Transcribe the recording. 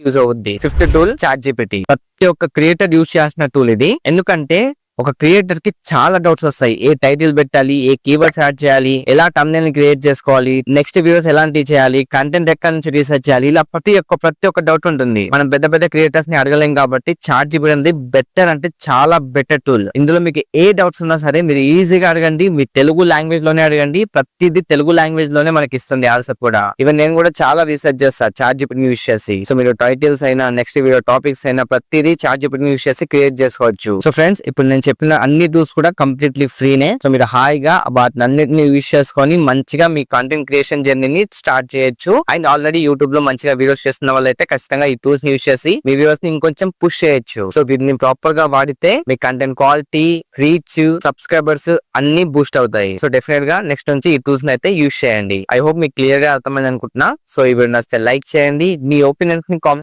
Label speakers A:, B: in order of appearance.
A: Use అవుద్ది. Fifth tool chat GPT ప్రతి ఒక్క క్రియేటర్ యూజ్ చేసిన టూల్ ఇది. ఎందుకంటే ఒక క్రియేటర్కి చాలా డౌట్స్ వస్తాయి. ఏ టైటిల్ పెట్టాలి ఏ కీవర్డ్స్ యాడ్ చేయాలి ఎలా టమ్నెల్ క్రియేట్ చేసుకోవాలి నెక్స్ట్ వ్యూస్ ఎలాంటి చేయాలి కంటెంట్ ఎక్కడి నుంచి రీసెర్చ్ చేయాలి ఇలా ప్రతి ఒక్క ప్రతి ఒక్క డౌట్ ఉంటుంది. మనం పెద్ద పెద్ద క్రియేటర్స్ని అడగలేం కాబట్టి చాట్ జీపీటీ అనేది బెటర్ అంటే చాలా బెటర్ టూల్ ఇందులో మీకు ఏ డౌట్స్ ఉన్నా సరే మీరు ఈజీగా అడగండి. మీ తెలుగు లాంగ్వేజ్లోనే అడగండి. ప్రతిదీ తెలుగు లాంగ్వేజ్లోనే మనకి ఇస్తుంది ఆన్సర్ కూడా. ఈవెన్ నేను కూడా చాలా రీసెర్చ్ చేస్తా చాట్ జీపీటీ యూస్ చేసి. సో మీరు టైటిల్స్ అయినా నెక్స్ట్ వీడియో టాపిక్స్ అయినా ప్రతిదీ చాట్ జీపీటీ యూస్ చేసి క్రియేట్ చేసుకోవచ్చు. సో ఫ్రెండ్స్ ఇప్పుడు నేను చెప్పిన అన్ని టూల్స్ కూడా కంప్లీట్లీ ఫ్రీనే సో మీరు హాయిగా వాటిని అన్నిటిని యూస్ చేసుకొని మంచిగా మీ కంటెంట్ క్రియేషన్ జర్నీని స్టార్ట్ చేయొచ్చు. అండ్ ఆల్రెడీ యూట్యూబ్లో మంచిగా వీడియోస్ చేస్తున్న వాళ్ళైతే ఖచ్చితంగా ఈ టూల్స్ యూజ్ యూస్ చేసి మీ వీడియోస్ని ఇంకొంచెం పుష్ చేయొచ్చు. సో వీటిని ప్రాపర్గా వాడితే మీ కంటెంట్ క్వాలిటీ రీచ్ సబ్స్క్రైబర్స్ అన్ని బూస్ట్ అవుతాయి. సో డెఫినెట్గా నెక్స్ట్ నుంచి ఈ టూల్స్ అయితే యూస్ చేయండి. ఐ హోప్ మీకు క్లియర్గా అర్థమైంది అనుకుంటున్నా సో ఇవి నచ్చితే లైక్ చేయండి. మీ ఒపీనియన్స్ని కామెంట్